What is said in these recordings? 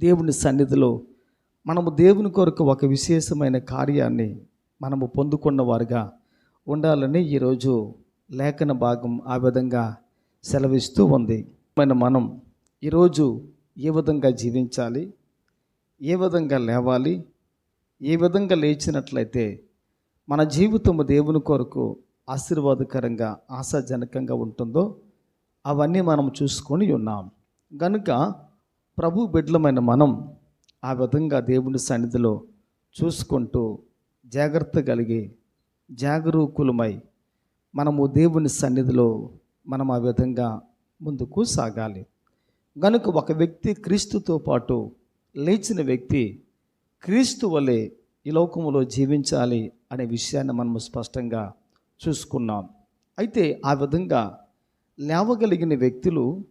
దేవుని సన్నిధిలో మనము దేవుని కొరకు ఒక విశేషమైన కార్యాన్ని మనము పొందుకున్న వారుగా ఉండాలని ఈరోజు లేఖన భాగం ఆ విధంగా సెలవిస్తూ ఉంది. మన మనం ఈరోజు ఏ విధంగా జీవించాలి? ఏ విధంగా లేవాలి? ఏ విధంగా లేచినట్లయితే మన జీవితము దేవుని కొరకు ఆశీర్వాదకరంగా ఆశాజనకంగా ఉంటుందో అవన్నీ మనం చూసుకొని ఉన్నాం. కనుక ప్రభు బిడ్డలమైన మనం ఆ విధంగా దేవుని సన్నిధిలో చూసుకుంటూ జాగ్రత్త కలిగి జాగరూకులమై మనము దేవుని సన్నిధిలో మనం ఆ విధంగా ముందుకు సాగాలి. గనుక ఒక వ్యక్తి క్రీస్తుతో పాటు లేచిన వ్యక్తి క్రీస్తు వలె ఈ లోకములో జీవించాలి అనే విషయాన్ని మనము స్పష్టంగా చూసుకున్నాం. అయితే ఆ విధంగా లేవగలిగిన వ్యక్తులు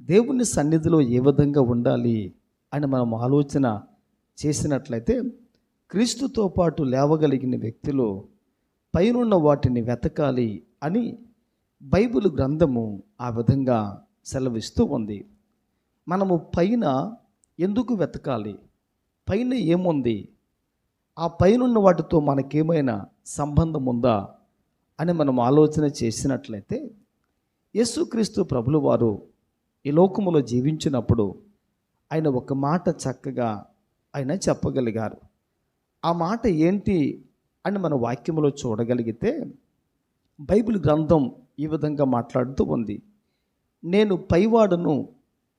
దేవుని సన్నిధిలో ఏ విధంగా ఉండాలి అని మనం ఆలోచన చేసినట్లయితే క్రీస్తుతో పాటు లేవగలిగిన వ్యక్తులు పైనున్న వాటిని వెతకాలి అని బైబిల్ గ్రంథము ఆ విధంగా సెలవిస్తూ ఉంది. మనము పైన ఎందుకు వెతకాలి? పైన ఏముంది? ఆ పైనున్న వాటితో మనకేమైనా సంబంధం ఉందా? అని మనం ఆలోచన చేసినట్లయితే యేసుక్రీస్తు ప్రభులు వారు ఈ లోకములో జీవించినప్పుడు ఆయన ఒక మాట చక్కగా ఆయన చెప్పగలిగారు. ఆ మాట ఏంటి అని మన వాక్యములో చూడగలిగితే బైబిల్ గ్రంథం ఈ విధంగా మాట్లాడుతూ ఉంది. నేను పైవాడును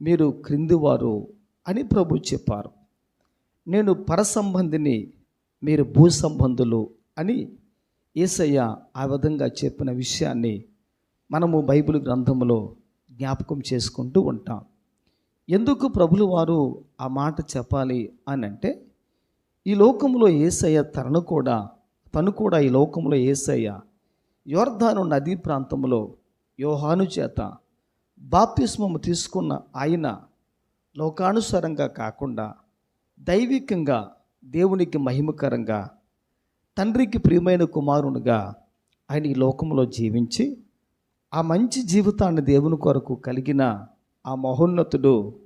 మీరు క్రిందివారు అని ప్రభు చెప్పారు. నేను పరసంబంధిని మీరు భూ సంబంధులు అని ఏసయ్య ఆ విధంగా చెప్పిన విషయాన్ని మనము బైబిల్ గ్రంథంలో జ్ఞాపకం చేసుకుంటూ ఉంటాం. ఎందుకు ప్రభులు వారు ఆ మాట చెప్పాలి అని అంటే ఈ లోకంలో ఏసయ్య తనను కూడా తను కూడా ఈ లోకంలో ఏసయ్య యోర్ధాను నదీ ప్రాంతంలో యోహాను చేత బాప్తిస్మము తీసుకున్న ఆయన లోకానుసారంగా కాకుండా దైవికంగా దేవునికి మహిమకరంగా తండ్రికి ప్రియమైన కుమారునిగా ఆయన ఈ లోకంలో జీవించి ఆ మంచి జీవితాన్ని దేవుని కొరకు కలిగిన ఆ మహోన్నతుడు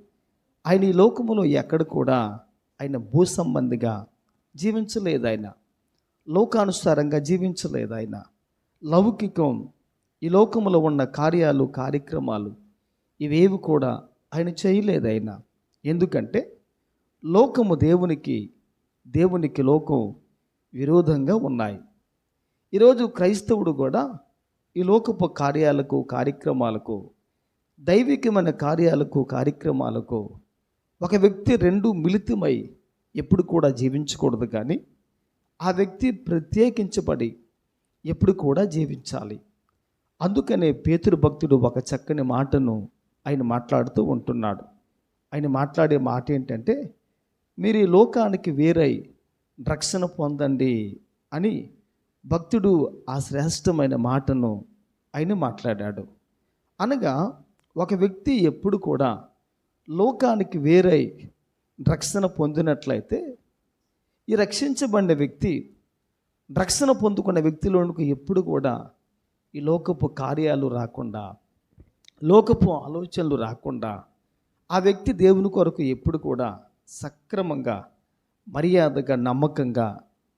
ఆయన ఈ లోకములో ఎక్కడ కూడా ఆయన భూ సంబంధిగా జీవించలేదు ఆయన. లోకానుసారంగా జీవించలేదు ఆయన. లౌకికం ఈ లోకములో ఉన్న కార్యాలు కార్యక్రమాలు ఇవేవి కూడా ఆయన చేయలేదు ఆయన. ఎందుకంటే లోకము దేవునికి దేవునికి లోకం విరోధంగా ఉన్నాయి. ఈరోజు క్రైస్తవుడు కూడా ఈ లోకపు కార్యాలకు కార్యక్రమాలకు దైవికమైన కార్యాలకు కార్యక్రమాలకు ఒక వ్యక్తి రెండు మిళితమై ఎప్పుడు కూడా జీవించకూడదు కానీ ఆ వ్యక్తి ప్రత్యేకించబడి ఎప్పుడు కూడా జీవించాలి. అందుకనే పేతురు భక్తుడు ఒక చక్కని మాటను ఆయన మాట్లాడుతూ ఉంటున్నాడు. ఆయన మాట్లాడే మాట ఏంటంటే మీరు ఈ లోకానికి వేరై రక్షణ పొందండి అని భక్తుడు ఆ శ్రేష్టమైన మాటను ఆయన మాట్లాడాడు. అనగా ఒక వ్యక్తి ఎప్పుడు కూడా లోకానికి వేరై రక్షణ పొందినట్లయితే ఈ రక్షించబడిన వ్యక్తి రక్షణ పొందుకున్న వ్యక్తిలోనికి ఎప్పుడు కూడా ఈ లోకపు కార్యాలు రాకుండా లోకపు ఆలోచనలు రాకుండా ఆ వ్యక్తి దేవుని కొరకు ఎప్పుడు కూడా సక్రమంగా మర్యాదగా నమ్మకంగా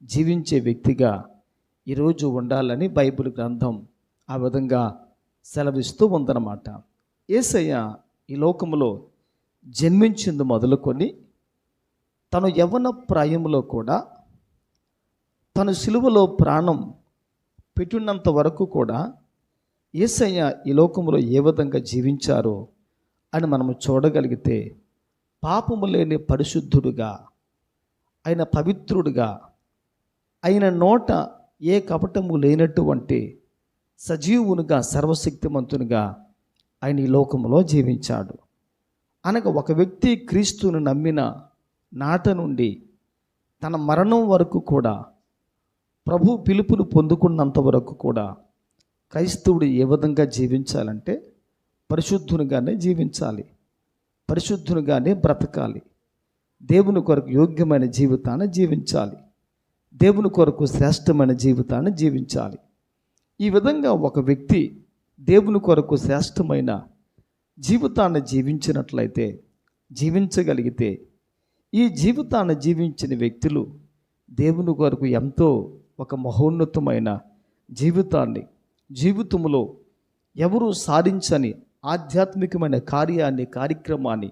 జీవించే వ్యక్తిగా ఈరోజు ఉండాలని బైబిల్ గ్రంథం ఆ విధంగా సెలవిస్తూ ఉందన్నమాట. ఏసయ్య ఈ లోకంలో జన్మించింది మొదలుకొని తను యవ్వన ప్రాయంలో కూడా తను సిలువలో ప్రాణం పెట్టినంత వరకు కూడా ఏసయ్య ఈ లోకంలో ఏ విధంగా జీవించారో అని మనము చూడగలిగితే పాపము లేని పరిశుద్ధుడుగా ఆయన పవిత్రుడుగా ఆయన నోట ఏ కపటము లేనటువంటి సజీవునిగా సర్వశక్తిమంతునిగా ఆయన ఈ లోకంలో జీవించాడు. అనగా ఒక వ్యక్తి క్రీస్తుని నమ్మిన నాట నుండి తన మరణం వరకు కూడా ప్రభు పిలుపును పొందుకున్నంత వరకు కూడా క్రైస్తవుడు ఏ విధంగా జీవించాలంటే పరిశుద్ధునిగానే జీవించాలి. పరిశుద్ధునిగానే బ్రతకాలి. దేవుని కొరకు యోగ్యమైన జీవితాన్ని జీవించాలి. దేవుని కొరకు శ్రేష్టమైన జీవితాన్ని జీవించాలి. ఈ విధంగా ఒక వ్యక్తి దేవుని కొరకు శ్రేష్టమైన జీవితాన్ని జీవించినట్లయితే జీవించగలిగితే ఈ జీవితాన్ని జీవించిన వ్యక్తులు దేవుని కొరకు ఎంతో ఒక మహోన్నతమైన జీవితాన్ని జీవితంలో ఎవరూ సాధించని ఆధ్యాత్మికమైన కార్యాన్ని కార్యక్రమాన్ని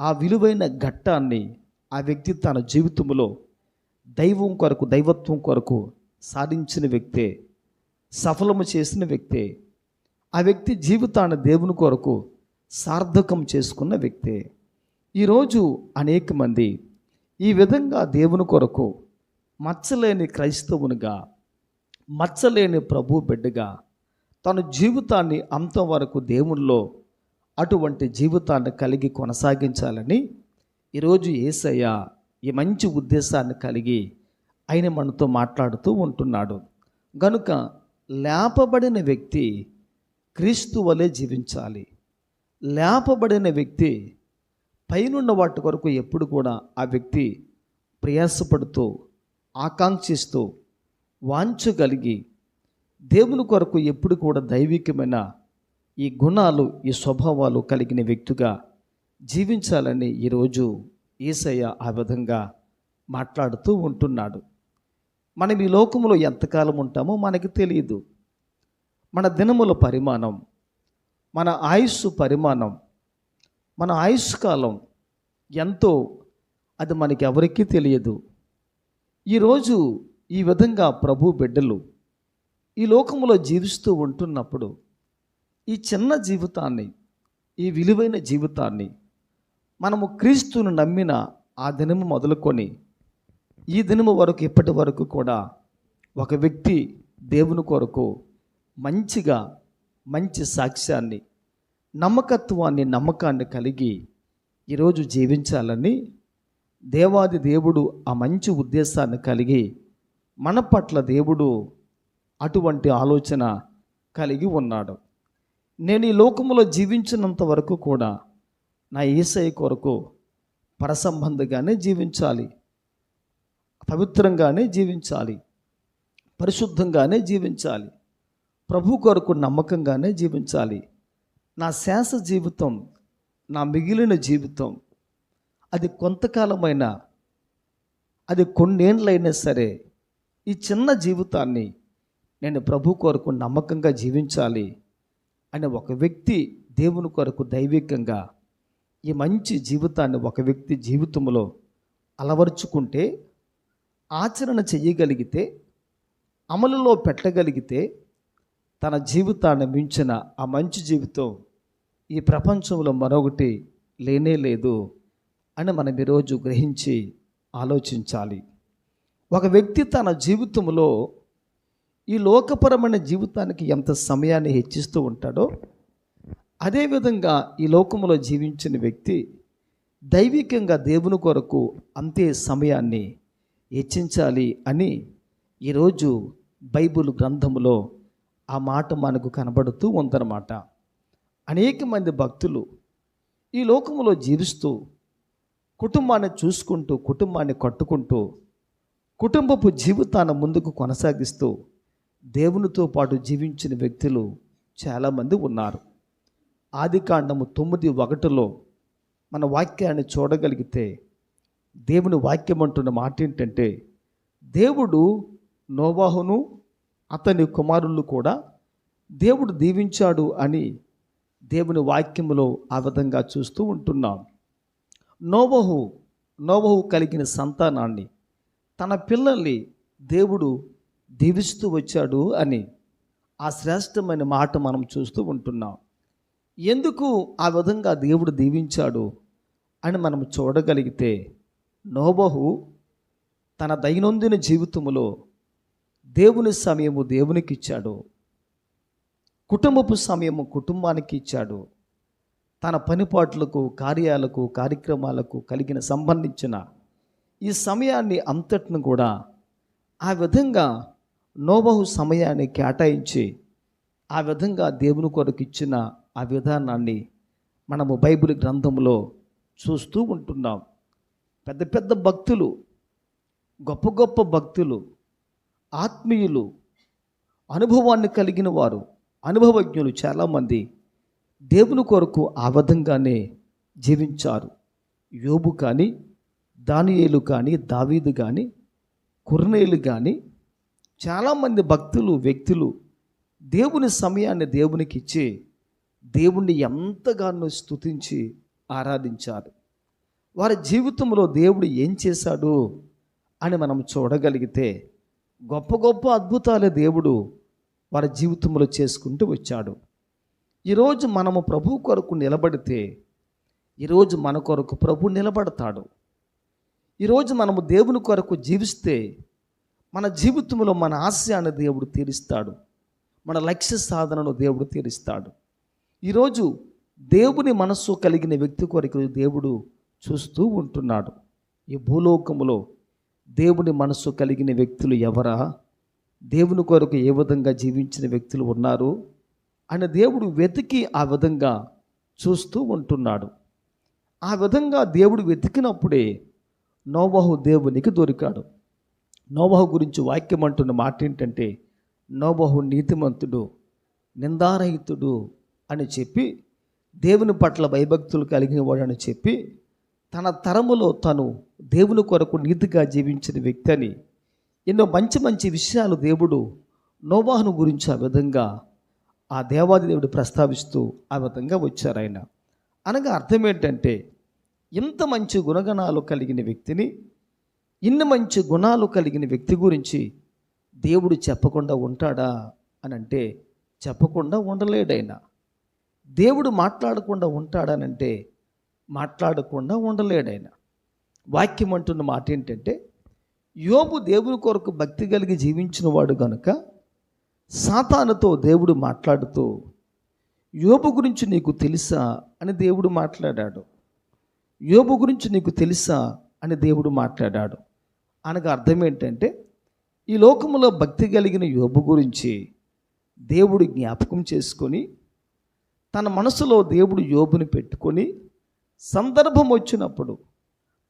ఆ విలువైన ఘట్టాన్ని ఆ వ్యక్తి తన జీవితంలో దైవం కొరకు దైవత్వం కొరకు సాధించిన వ్యక్తే సఫలము చేసిన వ్యక్తే ఆ వ్యక్తి జీవితాన్ని దేవుని కొరకు సార్థకం చేసుకున్న వ్యక్తే. ఈరోజు అనేక మంది ఈ విధంగా దేవుని కొరకు మచ్చలేని క్రైస్తవునిగా మచ్చలేని ప్రభు బిడ్డగా తన జీవితాన్ని అంతం వరకు దేవునిలో అటువంటి జీవితాన్ని కలిగి కొనసాగించాలని ఈరోజు ఏసయ్య ఈ మంచి ఉద్దేశాన్ని కలిగి ఆయన మనతో మాట్లాడుతూ ఉంటున్నాడు. గనుక లేపబడిన వ్యక్తి క్రీస్తు వలె జీవించాలి. లేపబడిన వ్యక్తి పైనున్న వాటి కొరకు ఎప్పుడు కూడా ఆ వ్యక్తి ప్రయాసపడుతూ ఆకాంక్షిస్తూ వాంచగలిగి దేవుని కొరకు ఎప్పుడు కూడా దైవికమైన ఈ గుణాలు ఈ స్వభావాలు కలిగిన వ్యక్తిగా జీవించాలని ఈరోజు ఈసయ్య ఆ విధంగా మాట్లాడుతూ ఉంటున్నాడు. మనం ఈ లోకంలో ఎంతకాలం ఉంటామో మనకి తెలియదు మన దినముల పరిమాణం మన ఆయుస్సు పరిమాణం మన ఆయుష్ కాలం ఎంతో అది మనకి ఎవరికీ తెలియదు. ఈరోజు ఈ విధంగా ప్రభు బిడ్డలు ఈ లోకంలో జీవిస్తూ ఉంటున్నప్పుడు ఈ చిన్న జీవితాన్ని ఈ విలువైన జీవితాన్ని మనము క్రీస్తును నమ్మిన ఆ దినము మొదలుకొని ఈ దినము వరకు ఇప్పటి వరకు కూడా ఒక వ్యక్తి దేవుని కొరకు మంచిగా మంచి సాక్ష్యాన్ని నమ్మకత్వాన్ని నమ్మకాన్ని కలిగి ఈరోజు జీవించాలని దేవాది దేవుడు ఆ మంచి ఉద్దేశాన్ని కలిగి మన పట్ల దేవుడు అటువంటి ఆలోచన కలిగి ఉన్నాడు. నేను ఈ లోకంలో జీవించినంత వరకు కూడా నా ఏసై కొరకు పరసంబంధంగానే జీవించాలి. పవిత్రంగానే జీవించాలి. పరిశుద్ధంగానే జీవించాలి. ప్రభు కొరకు నమ్మకంగానే జీవించాలి. నా శాస జీవితం నా మిగిలిన జీవితం అది కొంతకాలమైన అది కొన్నేళ్ళైనా సరే ఈ చిన్న జీవితాన్ని నేను ప్రభు కొరకు నమ్మకంగా జీవించాలి అనే ఒక వ్యక్తి దేవుని కొరకు దైవికంగా ఈ మంచి జీవితాన్ని ఒక వ్యక్తి జీవితంలో అలవర్చుకుంటే ఆచరణ చేయగలిగితే అమలులో పెట్టగలిగితే తన జీవితాన్ని మించిన ఆ మంచి జీవితం ఈ ప్రపంచంలో మరొకటి లేనే లేదు అని మనం ఈరోజు గ్రహించి ఆలోచించాలి. ఒక వ్యక్తి తన జీవితంలో ఈ లోకపరమైన జీవితానికి ఎంత సమయాన్ని హెచ్చిస్తూ ఉంటాడో అదేవిధంగా ఈ లోకంలో జీవించిన వ్యక్తి దైవికంగా దేవుని కొరకు అంతే సమయాన్ని హెచ్చించాలి అని ఈరోజు బైబిల్ గ్రంథములో ఆ మాట మనకు కనబడుతూ ఉందన్నమాట. అనేక మంది భక్తులు ఈ లోకంలో జీవిస్తూ కుటుంబాన్ని చూసుకుంటూ కుటుంబాన్ని కట్టుకుంటూ కుటుంబపు జీవితాన్ని ముందుకు కొనసాగిస్తూ దేవునితో పాటు జీవించిన వ్యక్తులు చాలామంది ఉన్నారు. ఆది కాండము తొమ్మిది ఒకటిలో మన వాక్యాన్ని చూడగలిగితే దేవుని వాక్యం అంటున్న మాట ఏంటంటే దేవుడు నోవాహును అతని కుమారులు కూడా దేవుడు దీవించాడు అని దేవుని వాక్యములో ఆ విధంగా చూస్తూ ఉంటున్నాం. నోవహు నోవహు కలిగిన సంతానాన్ని తన పిల్లల్ని దేవుడు దీవిస్తూ వచ్చాడు అని ఆ శ్రేష్టమైన మాట మనం చూస్తూ ఉంటున్నాం. ఎందుకు ఆ విధంగా దేవుడు దీవించాడు అని మనం చూడగలిగితే నోబహు తన దైనందిన జీవితంలో దేవుని సమయము దేవునికి ఇచ్చాడు కుటుంబపు సమయము కుటుంబానికి ఇచ్చాడు తన పనిపాట్లకు కార్యాలకు కార్యక్రమాలకు కలిగిన సంబంధించిన ఈ సమయాన్ని అంతటిని కూడా ఆ విధంగా నోబహు సమయాన్ని కేటాయించి ఆ విధంగా దేవుని కొరకు ఇచ్చిన ఆ విధానాన్ని మనము బైబిల్ గ్రంథంలో చూస్తూ ఉంటున్నాం. పెద్ద పెద్ద భక్తులు గొప్ప గొప్ప భక్తులు ఆత్మీయులు అనుభవాన్ని కలిగిన వారు అనుభవజ్ఞులు చాలామంది దేవుని కొరకు ఆ విధంగానే జీవించారు. యోబు కానీ దానియేలు కానీ దావీదు కానీ కుర్నేలు కానీ చాలామంది భక్తులు వ్యక్తులు దేవుని సమయాన్ని దేవునికి ఇచ్చి దేవుణ్ణి ఎంతగానో స్తుతించి ఆరాధించారు వారి జీవితంలో దేవుడు ఏం చేశాడు అని మనం చూడగలిగితే గొప్ప గొప్ప అద్భుతాలే దేవుడు వారి జీవితంలో చేసుకుంటూ వచ్చాడు. ఈరోజు మనము ప్రభు కొరకు నిలబడితే ఈరోజు మన కొరకు ప్రభు నిలబడతాడు. ఈరోజు మనము దేవుని కొరకు జీవిస్తే మన జీవితంలో మన ఆశయాన్ని దేవుడు తీరుస్తాడు. మన లక్ష్య సాధనను దేవుడు తీరుస్తాడు. ఈరోజు దేవుని మనస్సు కలిగిన వ్యక్తి కొరకు దేవుడు చూస్తూ ఉంటున్నాడు. ఈ భూలోకములో దేవుని మనస్సు కలిగిన వ్యక్తులు ఎవరా? దేవుని కొరకు ఏ విధంగా జీవించిన వ్యక్తులు ఉన్నారు? అని దేవుడు వెతికి ఆ విధంగా చూస్తూ ఉంటున్నాడు. ఆ విధంగా దేవుడు వెతికినప్పుడే నోబహు దేవునికి దొరికాడు. నోవహు గురించి వాక్యం అంటున్న మాట ఏంటంటే నోబహు నీతిమంతుడు నిందారహితుడు అని చెప్పి దేవుని పట్ల భయభక్తులు కలిగిన వాడని చెప్పి తన తరములో తను దేవుని కొరకు నీతిగా జీవించిన వ్యక్తి అని ఎన్నో మంచి మంచి విషయాలు దేవుడు నోవాహను గురించి ఆ విధంగా ఆ దేవాది దేవుడు ప్రస్తావిస్తూ ఆ విధంగా వచ్చారు ఆయన. అనగా అర్థం ఏంటంటే ఇంత మంచి గుణగణాలు కలిగిన వ్యక్తిని ఇన్ని మంచి గుణాలు కలిగిన వ్యక్తి గురించి దేవుడు చెప్పకుండా ఉంటాడా అని అంటే చెప్పకుండా ఉండలేడైనా దేవుడు మాట్లాడకుండా ఉంటాడనంటే మాట్లాడకుండా ఉండలేడైనా వాక్యం అంటున్న మాట ఏంటంటే యోబు దేవుని కొరకు భక్తి కలిగి జీవించిన వాడు గనుక సాతానుతో దేవుడు మాట్లాడుతూ యోబు గురించి నీకు తెలుసా అని దేవుడు మాట్లాడాడు. యోబు గురించి నీకు తెలుసా అని దేవుడు మాట్లాడాడు. అనగా అర్థం ఏంటంటే ఈ లోకములో భక్తి కలిగిన యోబు గురించి దేవుడు జ్ఞాపకం చేసుకొని తన మనసులో దేవుడు యోబుని పెట్టుకొని సందర్భం వచ్చినప్పుడు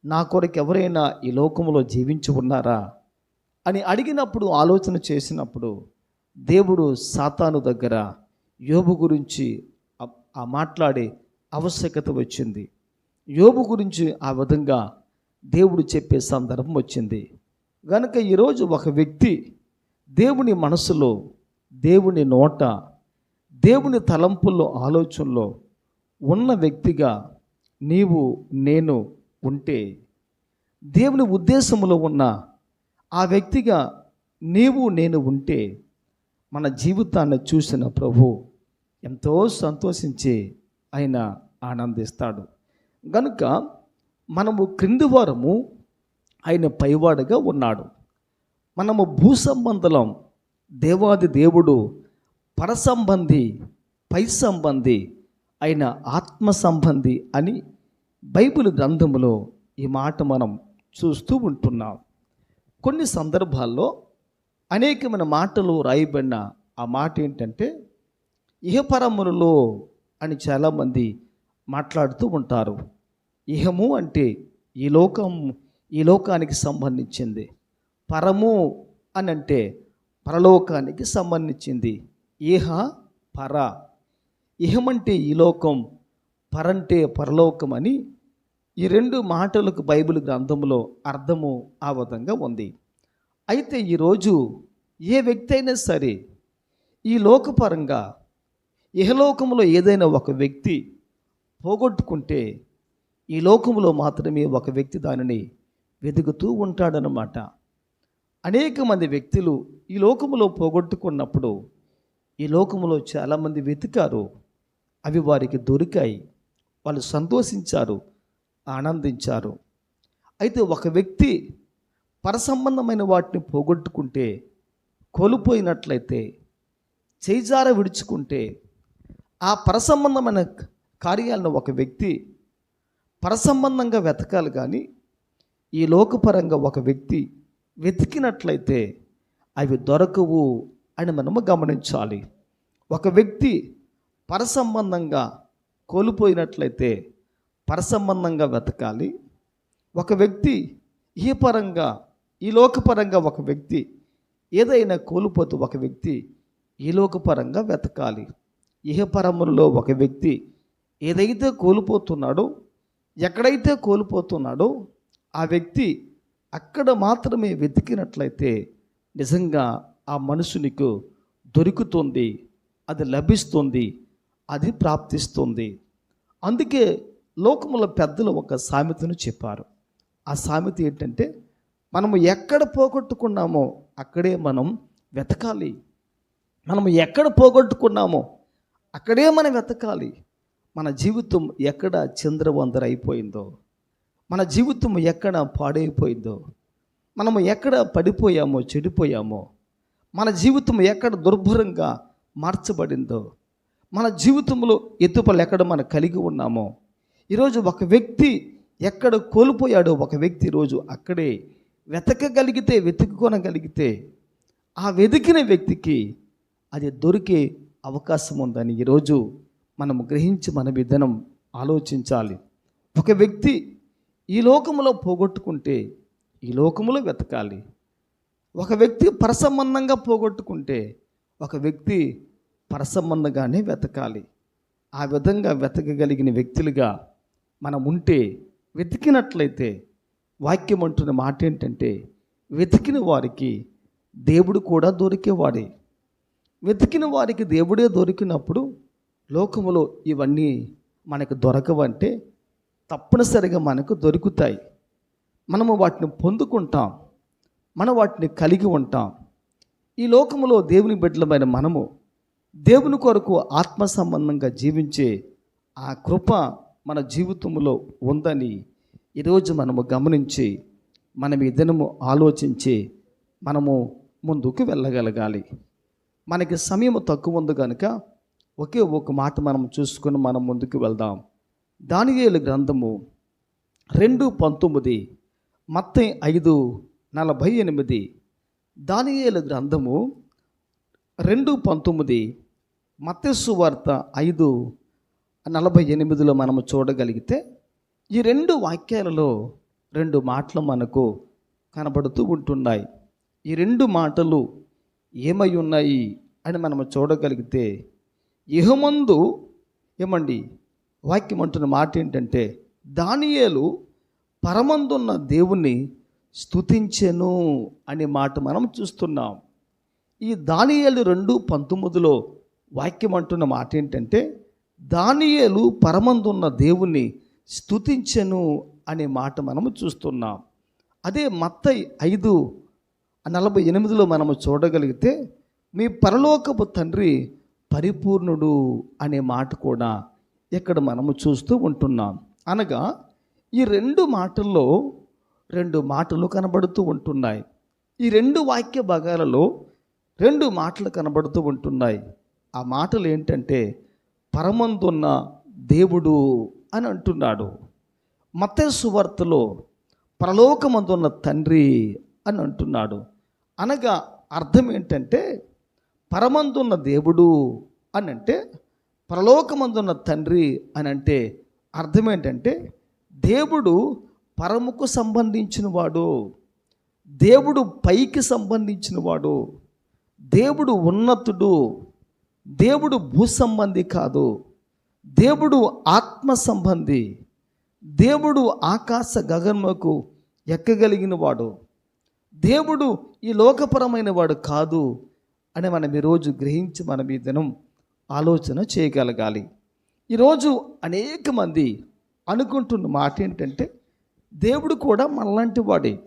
నా కొరకు ఎవరైనా ఈ లోకంలో జీవించి ఉన్నారా అని అడిగినప్పుడు ఆలోచన చేసినప్పుడు దేవుడు సాతాను దగ్గర యోబు గురించి ఆ- మాట్లాడే ఆవశ్యకత వచ్చింది. యోబు గురించి ఆ విధంగా దేవుడు చెప్పే సందర్భం వచ్చింది. కనుక ఈరోజు ఒక వ్యక్తి దేవుని మనసులో దేవుని నోట దేవుని తలంపుల్లో ఆలోచనలో ఉన్న వ్యక్తిగా నీవు నేను ఉంటే దేవుని ఉద్దేశంలో ఉన్న ఆ వ్యక్తిగా నీవు నేను ఉంటే మన జీవితాన్ని చూసిన ప్రభు ఎంతో సంతోషించి ఆయన ఆనందిస్తాడు. గనుక మనము క్రింది వారము ఆయన పైవాడుగా ఉన్నాడు. మనము భూసంబంధలం దేవాది దేవుడు పరసంబంధి పై సంబంధి అయిన ఆత్మ సంబంధి అని బైబిల్ గ్రంథములో ఈ మాట మనం చూస్తూ ఉంటున్నాం. కొన్ని సందర్భాల్లో అనేకమైన మాటలు రాయబడిన ఆ మాట ఏంటంటే ఇహపరములలో అని చాలామంది మాట్లాడుతూ ఉంటారు. ఇహము అంటే ఈ లోకం ఈ లోకానికి సంబంధించింది. పరము అని అంటే పరలోకానికి సంబంధించింది. ఇహ పర. ఇహమంటే ఈ లోకం పరంటే పరలోకం అని ఈ రెండు మాటలకు బైబిల్ గ్రంథంలో అర్థము ఆ విధంగా ఉంది. అయితే ఈరోజు ఏ వ్యక్తి అయినా సరే ఈ లోకపరంగా ఇహలోకంలో ఏదైనా ఒక వ్యక్తి పోగొట్టుకుంటే ఈ లోకంలో మాత్రమే ఒక వ్యక్తి దానిని వెతుకుతూ ఉంటాడనమాట అనేక మంది వ్యక్తులు ఈ లోకములో పోగొట్టుకున్నప్పుడు ఈ లోకంలో చాలామంది వెతికారు. అవి వారికి దొరికాయి. వాళ్ళు సంతోషించారు. ఆనందించారు. అయితే ఒక వ్యక్తి పరసంబంధమైన వాటిని పోగొట్టుకుంటే కోల్పోయినట్లయితే చేజార విడుచుకుంటే ఆ పరసంబంధమైన కార్యాలను ఒక వ్యక్తి పరసంబంధంగా వెతకాలి కానీ ఈ లోకపరంగా ఒక వ్యక్తి వెతికినట్లయితే అవి దొరకవు. అని మనము గమనించాలి. ఒక వ్యక్తి పరసంబంధంగా కోల్పోయినట్లయితే పరసంబంధంగా వెతకాలి. ఒక వ్యక్తి ఈ పరంగా ఈ లోకపరంగా ఒక వ్యక్తి ఏదైనా కోల్పోతూ ఒక వ్యక్తి ఈ లోకపరంగా వెతకాలి. ఇహపరములలో ఒక వ్యక్తి ఏదైతే కోల్పోతున్నాడో ఎక్కడైతే కోల్పోతున్నాడో ఆ వ్యక్తి అక్కడ మాత్రమే వెతికినట్లయితే నిజంగా ఆ మనుషునికి దొరుకుతుంది అది లభిస్తుంది అది ప్రాప్తిస్తుంది. అందుకే లోకముల పెద్దలు ఒక సామెతను చెప్పారు. ఆ సామెత ఏంటంటే మనము ఎక్కడ పోగొట్టుకున్నామో అక్కడే మనం వెతకాలి. మనము ఎక్కడ పోగొట్టుకున్నామో అక్కడే మనం వెతకాలి. మన జీవితం ఎక్కడ చంద్రవందర అయిపోయిందో మన జీవితం ఎక్కడ పాడైపోయిందో మనము ఎక్కడ పడిపోయామో చెడిపోయామో మన జీవితం ఎక్కడ దుర్భరంగా మార్చబడిందో మన జీవితంలో ఎత్తుపలు ఎక్కడ మనం కలిగి ఉన్నామో ఈరోజు ఒక వ్యక్తి ఎక్కడ కోల్పోయాడో ఒక వ్యక్తి ఈరోజు అక్కడే వెతకగలిగితే వెతుక్కొనగలిగితే ఆ వెతికిన వ్యక్తికి అది దొరికే అవకాశం ఉందని ఈరోజు మనం గ్రహించి మన విధానం ఆలోచించాలి. ఒక వ్యక్తి ఈ లోకములో పోగొట్టుకుంటే ఈ లోకములో వెతకాలి. ఒక వ్యక్తి పరసంబంధంగా పోగొట్టుకుంటే ఒక వ్యక్తి పరసంబంధంగానే వెతకాలి. ఆ విధంగా వెతకగలిగిన వ్యక్తులుగా మనం ఉంటే వెతికినట్లయితే వాక్యం అంటున్న మాట ఏంటంటే వెతికిన వారికి దేవుడు కూడా దొరికేవాడే. వెతికిన వారికి దేవుడే దొరికినప్పుడు లోకములో ఇవన్నీ మనకు దొరకవంటే తప్పనిసరిగా మనకు దొరుకుతాయి. మనము వాటిని పొందుకుంటాం. మనం వాటిని కలిగి ఉంటాం. ఈ లోకములో దేవుని బిడ్డలమైన మనము దేవుని కొరకు ఆత్మ సంబంధంగా జీవించే ఆ కృప మన జీవితంలో ఉందని ఈరోజు మనము గమనించి మనం ఈ దినము ఆలోచించి మనము ముందుకు వెళ్ళగలగాలి. మనకి సమయం తక్కువ ఉంది కనుక ఒకే ఒక మాట మనం చూసుకుని మనం ముందుకు వెళ్దాం. దానియేలు గ్రంథము రెండు పంతొమ్మిది మత్త ఐదు నలభై ఎనిమిది దానియేలు గ్రంథము రెండు పంతొమ్మిది మత్స్సు వార్త ఐదు నలభై ఎనిమిదిలో మనము చూడగలిగితే ఈ రెండు వాక్యాలలో రెండు మాటలు మనకు కనబడుతూ ఉంటున్నాయి. ఈ రెండు మాటలు ఏమై ఉన్నాయి అని మనము చూడగలిగితే ఇహమందు ఏమండి? వాక్యం అంటున్న మాట ఏంటంటే దానియేలు పరమందున్న దేవుణ్ణి స్తుతించెను అనే మాట మనం చూస్తున్నాం. ఈ దానియేలు రెండు పంతొమ్మిదిలో వాక్యం అంటున్న మాట ఏంటంటే దానియేలు పరమందున్న దేవుణ్ణి స్తుతించెను అనే మాట మనము చూస్తున్నాం. అదే మత్త ఐదు నలభై ఎనిమిదిలో మనము చూడగలిగితే మీ పరలోకపు తండ్రి పరిపూర్ణుడు అనే మాట కూడా ఇక్కడ మనము చూస్తూ ఉంటున్నాం. అనగా ఈ రెండు మాటల్లో రెండు మాటలు కనబడుతూ ఉంటున్నాయి. ఈ రెండు వాక్య భాగాలలో రెండు మాటలు కనబడుతూ ఉంటున్నాయి. ఆ మాటలు ఏంటంటే పరమందున్న దేవుడు అని అంటున్నాడు. మత సువార్తలో పరలోకమందున్న తండ్రి అని అంటున్నాడు. అనగా అర్థం ఏంటంటే పరమందున్న దేవుడు అని అంటే పరలోకమందున్న తండ్రి అని అంటే అర్థం ఏంటంటే దేవుడు పరముకు సంబంధించిన వాడు దేవుడు పైకి సంబంధించిన వాడు దేవుడు ఉన్నతుడు దేవుడు భూ సంబంధి కాదు దేవుడు ఆత్మ సంబంధి దేవుడు ఆకాశ గగన్మకు ఎక్కగలిగిన వాడు దేవుడు ఈ లోకపరమైన వాడు కాదు అని మనం ఈరోజు గ్రహించి మనం ఈ దినం ఆలోచన చేయగలగాలి. ఈరోజు అనేక మంది అనుకుంటున్న మాట ఏంటంటే దేవుడు కూడా మనలాంటి వాడే.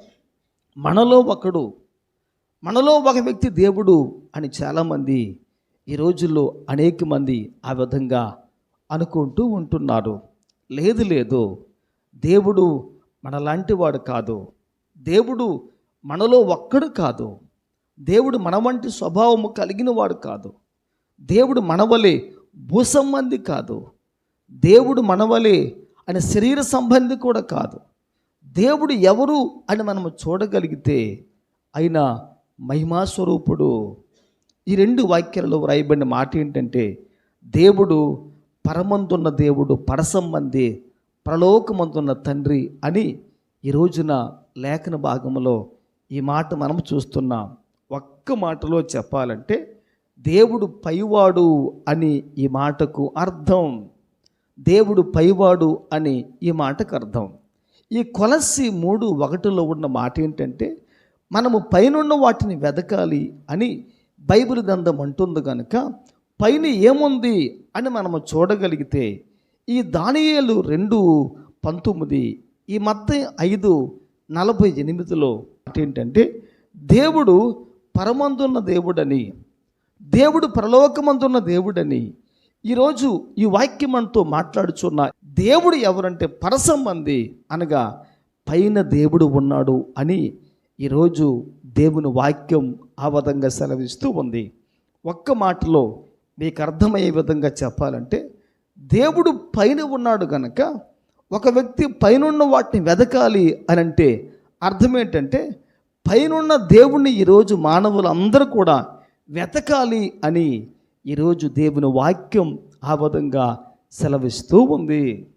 మనలో ఒకడు. మనలో ఒక వ్యక్తి దేవుడు అని చాలామంది ఈ రోజుల్లో అనేక మంది ఆ విధంగా అనుకుంటూ ఉంటున్నారు. లేదు లేదు. దేవుడు మనలాంటి వాడు కాదు. దేవుడు మనలో ఒక్కడు కాదు. దేవుడు మన వంటి స్వభావము కలిగిన వాడు కాదు. దేవుడు మనవలే భూసంబంధి కాదు. దేవుడు మనవలే అని శరీర సంబంధి కూడా కాదు. దేవుడు ఎవరు అని మనము చూడగలిగితే అయినా మహిమాస్వరూపుడు. ఈ రెండు వాక్యాలలో వ్రాయబడిన మాట ఏంటంటే దేవుడు పరమందున్న దేవుడు పరసంబంధి ప్రలోకమందున్న తండ్రి అని ఈ రోజున లేఖన భాగంలో ఈ మాట మనం చూస్తున్నాం. ఒక్క మాటలో చెప్పాలంటే దేవుడు పైవాడు అని ఈ మాటకు అర్థం. దేవుడు పైవాడు అని ఈ మాటకు అర్థం. ఈ కొలసి మూడు ఒకటిలో ఉన్న మాట ఏంటంటే మనము పైనున్న వాటిని వెదకాలి అని బైబిల్ గ్రంథం అంటుంది కనుక పైన ఏముంది అని మనము చూడగలిగితే ఈ దానియేలు రెండు పంతొమ్మిది ఈ మత్త ఐదు నలభై ఎనిమిదిలో ఏంటంటే దేవుడు పరమందున్న దేవుడని దేవుడు పరలోకమందున్న దేవుడని ఈరోజు ఈ వాక్యం మనతో మాట్లాడుచున్న దేవుడు ఎవరంటే పరసంబంది అనగా పైన దేవుడు ఉన్నాడు అని ఈరోజు దేవుని వాక్యం ఆ విధంగా సెలవిస్తూ ఉంది. ఒక్క మాటలో మీకు అర్థమయ్యే విధంగా చెప్పాలంటే దేవుడు పైన ఉన్నాడు కనుక ఒక వ్యక్తి పైనున్న వాటిని వెదకాలి అని అంటే అర్థం ఏంటంటే పైనున్న దేవుణ్ణి ఈరోజు మానవులందరూ కూడా వెతకాలి అని ఈరోజు దేవుని వాక్యం ఆ విధంగా సెలవిస్తూ ఉంది.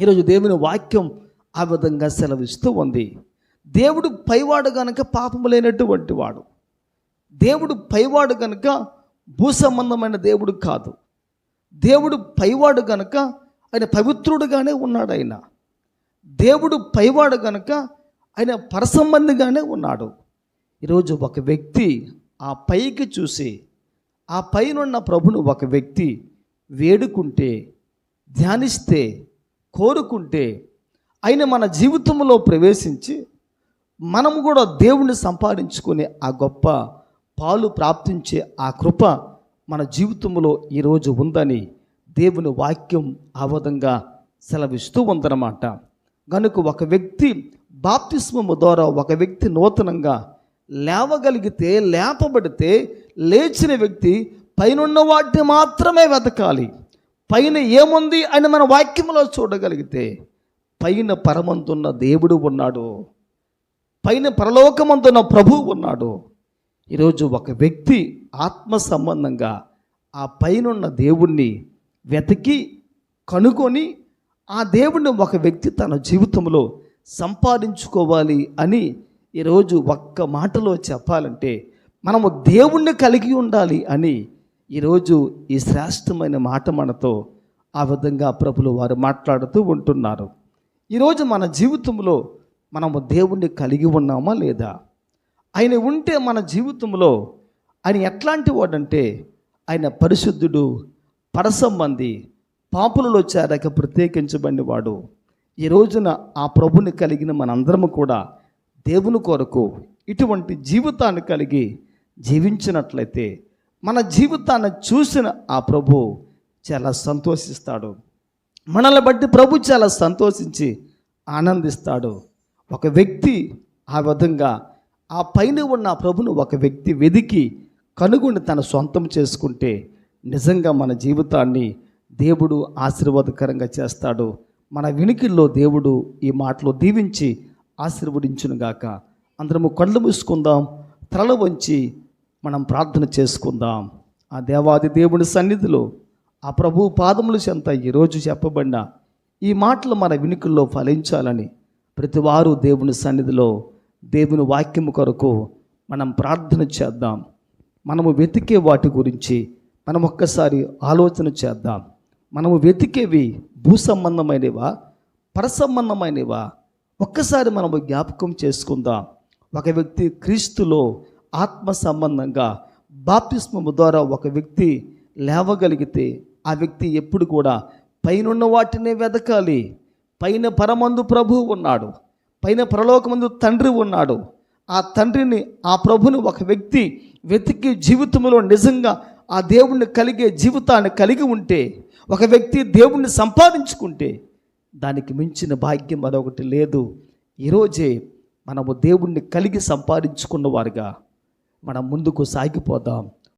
ఈరోజు దేవుని వాక్యం ఆ విధంగా సెలవిస్తూ ఉంది. దేవుడు పైవాడు గనక పాపము లేనటువంటి వాడు. దేవుడు పైవాడు గనక భూ సంబంధమైన దేవుడు కాదు. దేవుడు పైవాడు గనక ఆయన పవిత్రుడుగానే ఉన్నాడు ఆయన. దేవుడు పైవాడు గనక ఆయన పరసంబంధిగానే ఉన్నాడు. ఈరోజు ఒక వ్యక్తి ఆ పైకి చూసి ఆ పైనున్న ప్రభును ఒక వ్యక్తి వేడుకుంటే ధ్యానిస్తే కోరుకుంటే ఆయన మన జీవితంలో ప్రవేశించి మనము కూడా దేవుణ్ణి సంపాదించుకునే ఆ గొప్ప పాలు ప్రాప్తించే ఆ కృప మన జీవితంలో ఈరోజు ఉందని దేవుని వాక్యం ఆ విధంగా సెలవిస్తూ ఉందన్నమాట. కనుక ఒక వ్యక్తి బాప్తిస్మము ద్వారా ఒక వ్యక్తి నూతనంగా లేవగలిగితే లేపబడితే లేచిన వ్యక్తి పైనున్న వాటిని మాత్రమే వెతకాలి. పైన ఏముంది అని మన వాక్యంలో చూడగలిగితే పైన పరమంతున్న దేవుడు ఉన్నాడు. పైన పరలోకమంతున్న ప్రభువు ఉన్నాడు. ఈరోజు ఒక వ్యక్తి ఆత్మ సంబంధంగా ఆ పైనున్న దేవుణ్ణి వెతికి కనుకొని ఆ దేవుణ్ణి ఒక వ్యక్తి తన జీవితంలో సంపాదించుకోవాలి అని ఈరోజు ఒక్క మాటలో చెప్పాలంటే మనము దేవుణ్ణి కలిగి ఉండాలి అని ఈరోజు ఈ శ్రేష్టమైన మాట మనతో ఆ విధంగా ప్రభులు వారు మాట్లాడుతూ ఉంటున్నారు. ఈరోజు మన జీవితంలో మనము దేవుణ్ణి కలిగి ఉన్నామా లేదా? ఆయన ఉంటే మన జీవితంలో ఆయన ఎట్లాంటి వాడంటే ఆయన పరిశుద్ధుడు పరసంబంది పాపులలో చేరక ప్రత్యేకించబడిన వాడు. ఈ రోజున ఆ ప్రభుని కలిగిన మనందరము కూడా దేవుని కొరకు ఇటువంటి జీవితాన్ని కలిగి జీవించినట్లయితే మన జీవితాన్ని చూసిన ఆ ప్రభు చాలా సంతోషిస్తాడు. మనల్ని బట్టి ప్రభు చాలా సంతోషించి ఆనందిస్తాడు. ఒక వ్యక్తి ఆ విధంగా ఆ పైన ఉన్న ప్రభును ఒక వ్యక్తి వెదికి కనుగొని తన సొంతం చేసుకుంటే నిజంగా మన జీవితాన్ని దేవుడు ఆశీర్వాదకరంగా చేస్తాడు. మన వినికిల్లో దేవుడు ఈ మాటలు దీవించి ఆశీర్వదించునుగాక. అందరము కళ్ళు మూసుకుందాం. తలలు వంచి మనం ప్రార్థన చేసుకుందాం. ఆ దేవాది దేవుని సన్నిధిలో ఆ ప్రభు పాదముల చెంత ఈరోజు చెప్పబడిన ఈ మాటలు మన వినికిల్లో ఫలించాలని ప్రతివారు దేవుని సన్నిధిలో దేవుని వాక్యము కొరకు మనం ప్రార్థన చేద్దాం. మనము వెతికే వాటి గురించి మనం ఒక్కసారి ఆలోచన చేద్దాం. మనము వెతికేవి భూ సంబంధమైనవా పరసంబంధమైనవా ఒక్కసారి మనము జ్ఞాపకం చేసుకుందాం. ఒక వ్యక్తి క్రీస్తులో ఆత్మ సంబంధంగా బాప్తిస్మము ద్వారా ఒక వ్యక్తి లేవగలిగితే ఆ వ్యక్తి ఎప్పుడు కూడా పైనున్న వాటినే వెతకాలి పైన పరమందు ప్రభువు ఉన్నాడు. పైన పరలోకమందు తండ్రి ఉన్నాడు. ఆ తండ్రిని ఆ ప్రభుని ఒక వ్యక్తి వెతికి జీవితంలో నిజంగా ఆ దేవుణ్ణి కలిగే జీవితాన్ని కలిగి ఉంటే ఒక వ్యక్తి దేవుణ్ణి సంపాదించుకుంటే దానికి మించిన భాగ్యం మరొకటి లేదు. ఈరోజే మనము దేవుణ్ణి కలిగి సంపాదించుకున్న వారుగా మనం ముందుకు సాగిపోదాం.